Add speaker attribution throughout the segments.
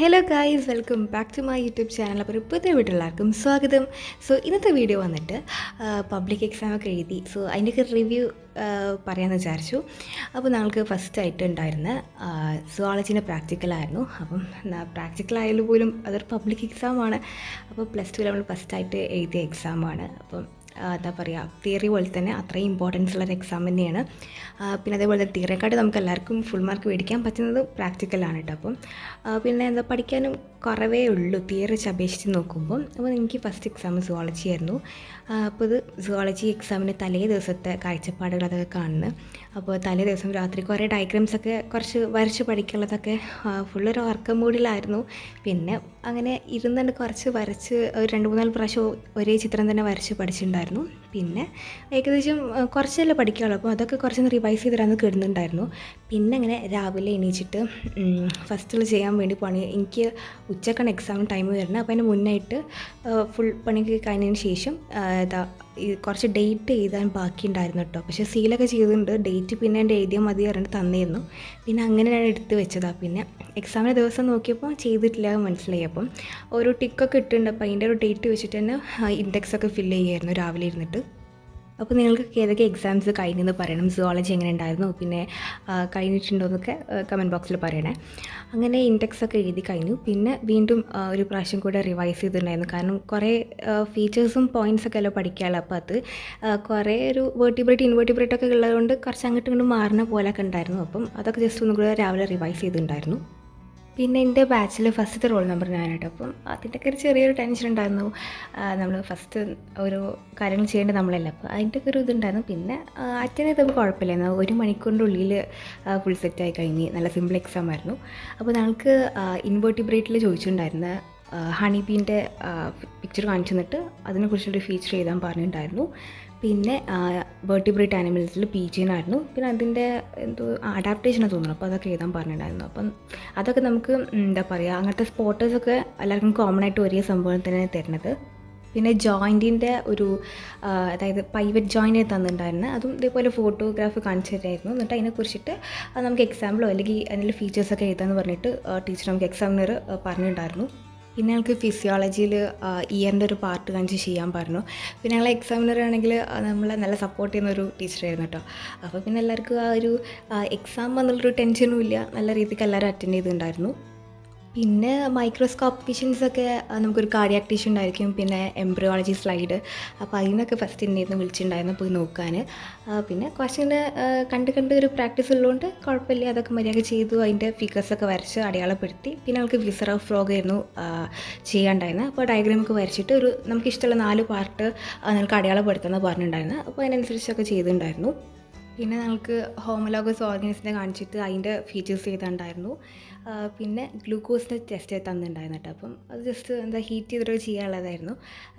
Speaker 1: Hello guys welcome back to my YouTube channel അപ്പോൾ ഒരു പുതിയ വീട്ടിലെല്ലാവർക്കും സ്വാഗതം. സോ ഇന്നത്തെ വീഡിയോ വന്നിട്ട് പബ്ലിക് എക്സാം ഒക്കെ എഴുതി. സോ അതിന്റെയൊക്കെ റിവ്യൂ പറയാമെന്ന് വിചാരിച്ചു. അപ്പോൾ ഞങ്ങൾക്ക് ഫസ്റ്റ് ആയിട്ട് ഉണ്ടായിരുന്ന സുവോളജീന്റെ പ്രാക്ടിക്കലായിരുന്നു അപ്പം പ്രാക്ടിക്കൽ ആയാലും പോലും അതൊരു പബ്ലിക് എക്സാമാണ് അപ്പോൾ പ്ലസ് ടു നമ്മൾ ഫസ്റ്റായിട്ട് എഴുതിയ എക്സാമാണ് അപ്പം എന്താ പറയുക തിയറി പോലെ തന്നെ അത്രയും ഇമ്പോർട്ടൻസ് ഉള്ളൊരു എക്സാം തന്നെയാണ്. പിന്നെ അതേപോലെ തന്നെ തിയറിയെക്കാട്ട് നമുക്ക് എല്ലാവർക്കും ഫുൾ മാർക്ക് മേടിക്കാൻ പറ്റുന്നത് പ്രാക്ടിക്കലാണ് കേട്ടോ അപ്പം. പിന്നെ എന്താ പഠിക്കാനും കുറവേ ഉള്ളൂ തിയറി വെച്ച് അപേക്ഷിച്ച് നോക്കുമ്പോൾ അപ്പോൾ എനിക്ക് ഫസ്റ്റ് എക്സാം സുവോളജി ആയിരുന്നു. അപ്പോൾ ഇത് സുവോളജി എക്സാമിന് തലേ ദിവസത്തെ കാഴ്ചപ്പാടുകൾ അതൊക്കെ കാണുന്നത്. അപ്പോൾ തലേ ദിവസം രാത്രി കുറേ ഡയഗ്രാംസ് ഒക്കെ കുറച്ച് വരച്ച് പഠിക്കാനുള്ളതൊക്കെ ഫുള്ളൊരു ഉറക്കം മൂഡിലായിരുന്നു പിന്നെ അങ്ങനെ ഇരുന്നുകൊണ്ട് കുറച്ച് വരച്ച് ഒരു രണ്ട് മൂന്നാൽ പ്രാവശ്യം ഒരേ ചിത്രം തന്നെ വരച്ച് പഠിച്ചിട്ടുണ്ടായിരുന്നു. പിന്നെ ഏകദേശം കുറച്ചല്ലേ പഠിക്കാനുള്ളൂ അപ്പോൾ അതൊക്കെ കുറച്ചൊന്ന് റിവൈസ് ചെയ്തിടാന്ന് കിടുന്നുണ്ടായിരുന്നു പിന്നെ അങ്ങനെ രാവിലെ എണീച്ചിട്ട് ഫസ്റ്റിൽ ചെയ്യാൻ വേണ്ടി പോകണമെങ്കിൽ എനിക്ക് ഉച്ചക്കാണ് എക്സാം ടൈം വരുന്നത്. അപ്പോൾ അതിന് മുന്നായിട്ട് ഫുൾ പണിയൊക്കെ കഴിഞ്ഞതിന് ശേഷം ഇതാ കുറച്ച് ഡേറ്റ് എഴുതാൻ ബാക്കിയുണ്ടായിരുന്നു കേട്ടോ. പക്ഷേ സീലൊക്കെ ചെയ്തിട്ടുണ്ട്. ഡേറ്റ് പിന്നെ എന്റെ എഴുതിയാൽ മതി പറഞ്ഞിട്ട് തന്നിരുന്നു. പിന്നെ അങ്ങനെ ഞാൻ എടുത്ത് വെച്ചതാണ് പിന്നെ എക്സാമിന്റെ ദിവസം നോക്കിയപ്പോൾ ചെയ്തിട്ടില്ല മനസ്സിലായി. അപ്പം ഒരു ടിക്കൊക്കെ ഇട്ടിട്ടുണ്ട്. അപ്പോൾ അതിന്റെ ഒരു ഡേറ്റ് വെച്ചിട്ട് തന്നെ ഇൻഡെക്സ് ഒക്കെ ഫില്ല് ചെയ്യുമായിരുന്നു രാവിലെ ഇരുന്നിട്ട്. അപ്പോൾ നിങ്ങൾക്ക് ഏതൊക്കെ എക്സാംസ് കഴിഞ്ഞെന്ന് പറയണം? സുവോളജി എങ്ങനെ ഉണ്ടായിരുന്നു? പിന്നെ കഴിഞ്ഞിട്ടുണ്ടോയെന്നൊക്കെ കമന്റ് ബോക്സിൽ പറയണേ. അങ്ങനെ ഇൻഡെക്സ് ഒക്കെ എഴുതി കഴിഞ്ഞു. പിന്നെ വീണ്ടും ഒരു പ്രാവശ്യം കൂടെ റിവൈസ് ചെയ്തിട്ടുണ്ടായിരുന്നു. കാരണം കുറേ ഫീച്ചേഴ്സും പോയിന്റ്സ് ഒക്കെ അല്ലോ പഠിക്കാമല്ലോ അപ്പോൾ അത് കുറേ ഒരു വേർട്ടിബ്രേറ്റ് ഇൻവേർട്ടിബ്രേറ്റ് ഒക്കെ ഉള്ളതുകൊണ്ട് കുറച്ച് അങ്ങോട്ടും ഇങ്ങോട്ടും മാറുന്ന പോലെയൊക്കെ ഉണ്ടായിരുന്നു. അപ്പം അതൊക്കെ ജസ്റ്റ് ഒന്നും കൂടെ രാവിലെ റിവൈസ് ചെയ്തിട്ടുണ്ടായിരുന്നു. പിന്നെ എന്റെ ബാച്ചിൽ ഫസ്റ്റത്തെ റോൾ നമ്പർ ഞാനായിട്ട് അപ്പം അതിന്റെയൊക്കെ ഒരു ചെറിയൊരു ടെൻഷൻ ഉണ്ടായിരുന്നു. നമ്മൾ ഫസ്റ്റ് ഒരു കാര്യങ്ങൾ ചെയ്യേണ്ടത് നമ്മളല്ല. അപ്പോൾ അതിന്റെയൊക്കെ ഒരു ഇതുണ്ടായിരുന്നു. പിന്നെ അറ്റൻഡ് ചെയ്തപ്പോൾ കുഴപ്പമില്ലായിരുന്നു. ഒരു മണിക്കൂറിന്റെ ഉള്ളിൽ ഫുൾ സെറ്റായി കഴിഞ്ഞ്. നല്ല സിമ്പിൾ എക്സാം ആയിരുന്നു. അപ്പോൾ ഞങ്ങൾക്ക് ഇൻവേർട്ടിബ്രേറ്റിൽ ചോദിച്ചിട്ടുണ്ടായിരുന്ന. ഹണി ബീന്റെ പിക്ചർ കാണിച്ചു തന്നിട്ട് അതിനെക്കുറിച്ചൊരു ഫീച്ചർ ചെയ്താൽ പറഞ്ഞിട്ടുണ്ടായിരുന്നു. പിന്നെ വേർട്ടിബ്രേറ്റ് ആനിമൽസിൽ പി ജിനായിരുന്നു പിന്നെ അതിന്റെ എന്തോ അഡാപ്റ്റേഷനാണ് തോന്നുന്നു. അപ്പോൾ അതൊക്കെ എഴുതാൻ പറഞ്ഞിട്ടുണ്ടായിരുന്നു. അപ്പം അതൊക്കെ നമുക്ക് എന്താ പറയുക അങ്ങനത്തെ സ്പോട്ടേഴ്സൊക്കെ എല്ലാവർക്കും കോമൺ ആയിട്ട് ഒരേ സംഭവം തന്നെ തരുന്നത്. പിന്നെ ജോയിന്റിന്റെ ഒരു അതായത് പൈവറ്റ് ജോയിന്റ് തന്നിട്ടുണ്ടായിരുന്നു. അതും ഇതേപോലെ ഫോട്ടോഗ്രാഫ് കാണിച്ചു തരായിരുന്നു. എന്നിട്ട് അതിനെക്കുറിച്ചിട്ട് കുറിച്ചിട്ട് നമുക്ക് എക്സാമ്പിളോ അല്ലെങ്കിൽ അതിന്റെ ഫീച്ചേഴ്സൊക്കെ എഴുതാമെന്ന് പറഞ്ഞിട്ട് ടീച്ചർ നമുക്ക് എക്സാമിനർ പറഞ്ഞിട്ടുണ്ടായിരുന്നു. പിന്നെ ഞങ്ങൾക്ക് ഫിസിയോളജിയിൽ ഇയറിന്റെ ഒരു പാർട്ട് കാണിച്ച് ചെയ്യാൻ പറഞ്ഞു. പിന്നെ ഞങ്ങളെ എക്സാമിനർ ആണെങ്കിൽ നമ്മളെ നല്ല സപ്പോർട്ട് ചെയ്യുന്ന ഒരു ടീച്ചറായിരുന്നു കേട്ടോ. അപ്പോൾ പിന്നെ എല്ലാവർക്കും ആ ഒരു എക്സാം എന്നുള്ളൊരു ടെൻഷനും ഇല്ല. നല്ല രീതിക്ക് എല്ലാവരും അറ്റൻഡ് ചെയ്തിട്ടുണ്ടായിരുന്നു. പിന്നെ മൈക്രോസ്കോപ്പ് ഒക്കെ നമുക്കൊരു കാർഡിയാക് ടിഷ്യൂ ഉണ്ടായിരിക്കും. പിന്നെ എംബ്രിയോളജി സ്ലൈഡ് അപ്പോൾ അതിനൊക്കെ ഫസ്റ്റ് എന്നെ നിന്ന് വിളിച്ചിട്ടുണ്ടായിരുന്നു പോയി നോക്കാൻ പിന്നെ കുറച്ചിങ്ങനെ കണ്ട് കണ്ട് ഒരു പ്രാക്ടീസ് ഉള്ളതുകൊണ്ട് കുഴപ്പമില്ല. അതൊക്കെ മര്യാദ ചെയ്തു അതിന്റെ ഫിഗേഴ്സൊക്കെ വരച്ച് അടയാളപ്പെടുത്തി. പിന്നെ നമുക്ക് വിസർ ഓഫ് ഫ്രോഗ് ആയിരുന്നു ചെയ്യാണ്ടായിരുന്നു. അപ്പോൾ ഡയഗ്രാം ഒക്കെ വരച്ചിട്ട് ഒരു നമുക്ക് ഇഷ്ടമുള്ള നാല് പാർട്ട് നിങ്ങൾക്ക് അടയാളപ്പെടുത്തുമെന്ന് പറഞ്ഞിട്ടുണ്ടായിരുന്നു. അപ്പോൾ അതിനനുസരിച്ചൊക്കെ ചെയ്തിട്ടുണ്ടായിരുന്നു. പിന്നെ നമുക്ക് ഹോമലോഗസ് ഓർഗനിസിനെ കാണിച്ചിട്ട് അതിന്റെ ഫീച്ചേഴ്സ് ചെയ്തിട്ടുണ്ടായിരുന്നു. പിന്നെ ഗ്ലൂക്കോസിന്റെ ടെസ്റ്റ് തന്നിട്ടുണ്ടായിരുന്നു കേട്ടോ അപ്പം. അത് ജസ്റ്റ് എന്താ ഹീറ്റ് ചെയ്തിട്ട് ചെയ്യാനുള്ളതായിരുന്നു.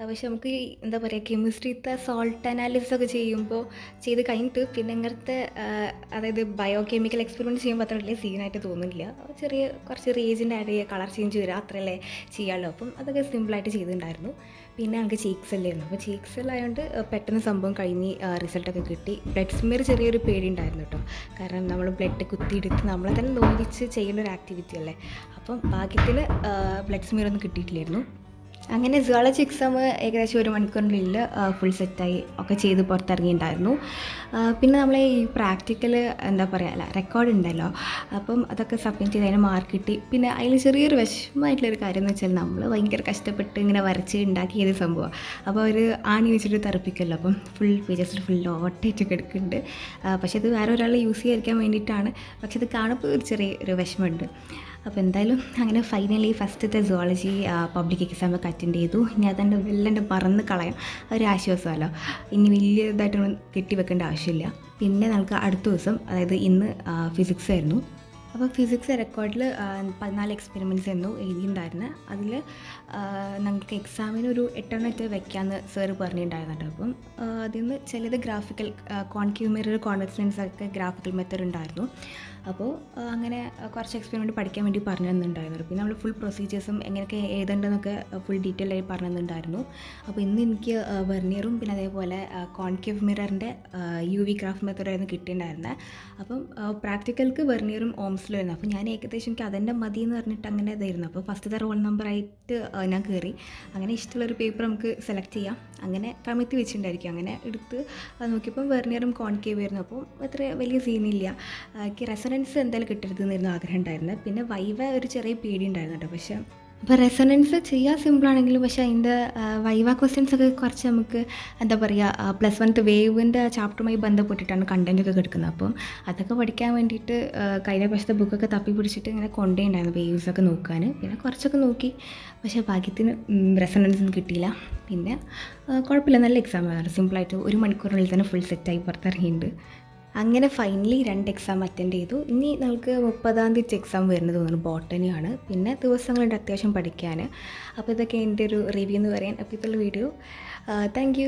Speaker 1: പക്ഷെ നമുക്ക് എന്താ പറയുക കെമിസ്ട്രിത്തെ സോൾട്ട് അനാലിസിസ് ഒക്കെ ചെയ്യുമ്പോൾ ചെയ്ത് കഴിഞ്ഞിട്ട് പിന്നെ ഇങ്ങനത്തെ അതായത് ബയോ കെമിക്കൽ എക്സ്പെരിമെന്റ് ചെയ്യുമ്പോൾ അത്ര വലിയ സീനായിട്ട് തോന്നുന്നില്ല. ചെറിയ കുറച്ച് റേജിന്റെ ആഡ് ചെയ്യുക കളർ ചേഞ്ച് വരിക അത്രയല്ലേ ചെയ്യാമല്ലോ അപ്പം അതൊക്കെ സിമ്പിളായിട്ട് ചെയ്തിട്ടുണ്ടായിരുന്നു. പിന്നെ ഞങ്ങൾക്ക് ചീക്സ് അല്ലായിരുന്നു. അപ്പോൾ ചീക്സ് ആയതുകൊണ്ട് പെട്ടെന്ന് സംഭവം കഴിഞ്ഞ് റിസൾട്ടൊക്കെ കിട്ടി. ബ്ലഡ് സ്മിയർ ചെറിയൊരു പേടി ഉണ്ടായിരുന്നു കേട്ടോ കാരണം നമ്മൾ ബ്ലഡ് കുത്തിയെടുത്ത് നമ്മളെ തന്നെ നോവിച്ച് ചെയ്യുന്ന ഒരു ആക്ടിവിറ്റി അല്ലേ? അപ്പം ഭാഗ്യത്തിന് ബ്ലഡ് സ്മിയർ ഒന്നും കിട്ടിയിട്ടില്ലായിരുന്നു. അങ്ങനെ സുവോളജി എക്സാം ഏകദേശം ഒരു മണിക്കൂറിനുള്ളിൽ ഫുൾ സെറ്റായി ഒക്കെ ചെയ്ത് പുറത്തിറങ്ങിയിട്ടുണ്ടായിരുന്നു. പിന്നെ നമ്മൾ ഈ പ്രാക്ടിക്കൽ എന്താ പറയുക അല്ല റെക്കോർഡ് ഉണ്ടല്ലോ. അപ്പം അതൊക്കെ സബ്മിറ്റ് ചെയ്ത് അതിന് മാർക്ക് കിട്ടി. പിന്നെ അതിൽ ചെറിയൊരു വിഷമമായിട്ടുള്ളൊരു കാര്യം എന്ന് വെച്ചാൽ നമ്മൾ ഭയങ്കര കഷ്ടപ്പെട്ട് ഇങ്ങനെ വരച്ച് ഉണ്ടാക്കിയത് സംഭവം. അപ്പോൾ ഒരു ആണി വെച്ചിട്ട് തറുപ്പിക്കല്ലോ. അപ്പം ഫുൾ പേജസിൽ ഫുൾ ഓട്ടായിട്ടൊക്കെ എടുക്കുന്നുണ്ട്. പക്ഷേ അത് വേറെ ഒരാൾ യൂസ് ചെയ്യാതിരിക്കാൻ വേണ്ടിയിട്ടാണ്. പക്ഷേ അത് കാണുമ്പോൾ ഒരു ചെറിയ ഒരു വിഷമമുണ്ട്. അപ്പോൾ എന്തായാലും അങ്ങനെ ഫൈനലി ഫസ്റ്റത്തെ സുവോളജി പബ്ലിക് എക്സാം ഒക്കെ അറ്റൻഡ് ചെയ്തു. ഇനി അതെന്റെ വെല്ലന്റെ പറന്ന് കളയാം. ഒരു ആശ്വാസമല്ലോ. ഇനി വലിയതായിട്ടൊന്നും കെട്ടി വെക്കേണ്ട ആവശ്യമില്ല. പിന്നെ നമുക്ക് അടുത്ത ദിവസം അതായത് ഇന്ന് ഫിസിക്സ് ആയിരുന്നു. അപ്പോൾ ഫിസിക്സ് റെക്കോർഡിൽ പതിനാല് എക്സ്പെരിമെന്റ്സ് എന്നു എഴുതിയിട്ടുണ്ടായിരുന്നു അതിൽ ഞങ്ങൾക്ക് എക്സാമിന് ഒരു എട്ടെണ്ണറ്റ് വെക്കാമെന്ന് സർ പറഞ്ഞിട്ടുണ്ടായിരുന്നു അപ്പം അതിൽ നിന്ന് ചിലത് ഗ്രാഫിക്കൽ കോൺക്യൂ മിറർ കോൺവെക്സ് ഒക്കെ ഗ്രാഫിക്കൽ മെത്തേഡ് ഉണ്ടായിരുന്നു. അപ്പോൾ അങ്ങനെ കുറച്ച് എക്സ്പെരിമെന്റ് പഠിക്കാൻ വേണ്ടി പറഞ്ഞു തന്നിട്ടുണ്ടായിരുന്നു പിന്നെ നമ്മൾ ഫുൾ പ്രൊസീജിയേഴ്സും എങ്ങനെയൊക്കെ എഴുതേണ്ടതെന്നൊക്കെ ഫുൾ ഡീറ്റെയിൽ ആയി പറഞ്ഞു അപ്പോൾ ഇന്ന് എനിക്ക് വെർണിയറും പിന്നെ അതേപോലെ കോൺക്യൂവ് മിററിന്റെ യു വി ക്രാഫ്റ്റ് മെത്തേഡായിരുന്നു കിട്ടിയിട്ടുണ്ടായിരുന്നത് അപ്പം പ്രാക്ടിക്കൽക്ക് വെർണിയറും ഓംസിലും ആയിരുന്നു. അപ്പോൾ ഞാൻ ഏകദേശം എനിക്ക് അതിന്റെ മതി എന്ന് പറഞ്ഞിട്ട് അങ്ങനെ ഇതായിരുന്നു അപ്പോൾ ഫസ്റ്റത്തെ റോൾ നമ്പറായിട്ട് ഞാൻ കയറി അങ്ങനെ ഇഷ്ടമുള്ളൊരു പേപ്പർ നമുക്ക് സെലക്ട് ചെയ്യാം. അങ്ങനെ കമിത്തി വെച്ചിട്ടുണ്ടായിരിക്കും. അങ്ങനെ എടുത്ത് അത് നോക്കിയപ്പോൾ വെർണിയറും കോൺകേവ് ആയിരുന്നു. അപ്പോൾ അത്ര വലിയ സീനില്ല എനിക്ക് റെസണൻസ് എന്തായാലും കിട്ടരുതെന്നായിരുന്നു ആഗ്രഹം ഉണ്ടായിരുന്നത്. പിന്നെ വൈവ ഒരു ചെറിയ പേടി ഉണ്ടായിരുന്നു കേട്ടോ. പക്ഷേ അപ്പോൾ റെസണൻസ് ചെയ്യാൻ സിമ്പിളാണെങ്കിലും പക്ഷേ അതിന്റെ വൈവ ക്വസ്റ്റ്യൻസ് ഒക്കെ കുറച്ച് നമുക്ക് എന്താ പറയുക പ്ലസ് വൺത്ത് വേവിന്റെ ചാപ്റ്ററുമായി ബന്ധപ്പെട്ടിട്ടാണ് കണ്ടന്റ് ഒക്കെ കിടക്കുന്നത്. അപ്പം അതൊക്കെ പഠിക്കാൻ വേണ്ടിയിട്ട് കഴിഞ്ഞ പ്രാവശ്യത്തെ ബുക്കൊക്കെ തപ്പി പിടിച്ചിട്ട് ഇങ്ങനെ വേവ്സ് ഒക്കെ നോക്കാൻ. പിന്നെ കുറച്ചൊക്കെ നോക്കി. പക്ഷേ ഭാഗ്യത്തിന് റെസണൻസ് ഒന്നും കിട്ടിയില്ല. പിന്നെ കുഴപ്പമില്ല. നല്ല എക്സാം ആയിരുന്നു. സിമ്പിളായിട്ട് ഒരു മണിക്കൂറിനുള്ളിൽ തന്നെ ഫുൾ സെറ്റായി പുറത്തിറങ്ങിയിട്ടുണ്ട്. അങ്ങനെ ഫൈനലി രണ്ട് എക്സാം അറ്റൻഡ് ചെയ്തു. ഇനി നമുക്ക് മുപ്പതാം തീയതി എക്സാം വരുന്നത് തോന്നുന്നു ബോട്ടണിയാണ്. പിന്നെ ദിവസങ്ങളുണ്ട് അത്യാവശ്യം പഠിക്കാൻ. അപ്പോൾ ഇതൊക്കെ എന്റെ ഒരു റിവ്യൂ എന്ന് പറയാൻ. അപ്പോൾ ഇതുള്ള വീഡിയോ താങ്ക്